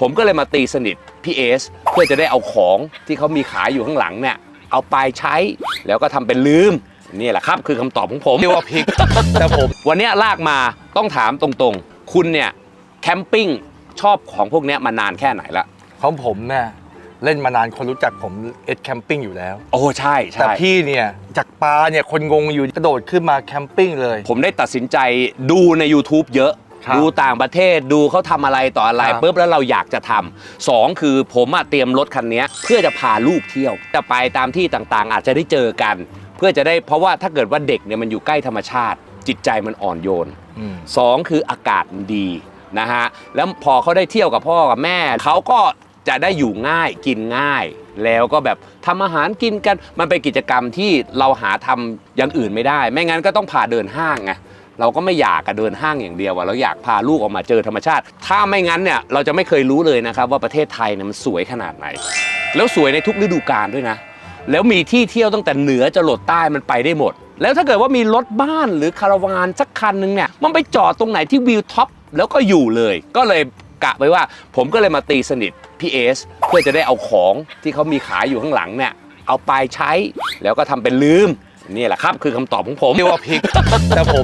ผมก็เลยมาตีสนิทพี่เอสเพื่อจะได้เอาของที่เขามีขายอยู่ข้างหลังเนี่ยเอาไปใช้แล้วก็ทำเป็นลืมนี่แหละครับ คือคำตอบของผมเรียกว่าพลิก แต่ผม วันเนี้ยลากมาต้องถามตรงๆ คุณเนี่ยแคมปิ้งชอบของพวกเนี้ยมานานแค่ไหนละของผมเนี่ยเล่นมานานคนรู้จักผมเอ็ดแคมปิ้งอยู่แล้ว โอ้ใช่แต่ใช่ พี่เนี่ยจากปลาเนี่ยคนงงอยู่กระโดดขึ้นมาแคมปิ้งเลย ผมได้ตัดสินใจดูใน YouTube เยอะ ครับดูต่างประเทศดูเขาทำอะไรต่ออะไรครับ ปุ๊บแล้วเราอยากจะทำสองคือผมอะเตรียมรถคันเนี้ยเพื่อจะพาลูกเที่ยวจะไปตามที่ต่างๆ อาจจะได้เจอกัน เพื่อจะได้เพราะว่าถ้าเกิดว่าเด็กเนี่ยมันอยู่ใกล้ธรรมชาติ จิตใจมันอ่อนโยน อืม สองคืออากาศมันดีนะฮะแล้วพอเขาได้เที่ยวกับพ่อกับแม่เขาก็จะได้อยู่ง่ายกินง่าย แล้วก็แบบทำอาหารกินกันมันเป็นกิจกรรมที่เราหาทำอย่างอื่นไม่ได้ ไม่งั้นก็ต้องพาเดินห้างไง เราก็ไม่อยากกับเดินห้างอย่างเดียวอะเราอยากพาลูกออกมาเจอธรรมชาติ ถ้าไม่งั้นเนี่ยเราจะไม่เคยรู้เลยนะครับว่าประเทศไทยเนี่ยมันสวยขนาดไหน แล้วสวยในทุกฤดูกาลด้วยนะ แล้วมีที่เที่ยวตั้งแต่เหนือจรดใต้มันไปได้หมด แล้วถ้าเกิดว่ามีรถบ้านหรือคาราวานสักคันหนึ่งเนี่ยมันไปจอดตรงไหนที่วิวท็อปแล้วก็อยู่เลย ก็เลยกะไว้ว่า ผมก็เลยมาตีสนิทพี่เอสเพื่อจะได้เอาของที่เขามีขายอยู่ข้างหลังเนี่ยเอาไปใช้แล้วก็ทำเป็นลืมนี่แหละครับ คือคำตอบของผม เรียกว่าพิก แต่ผม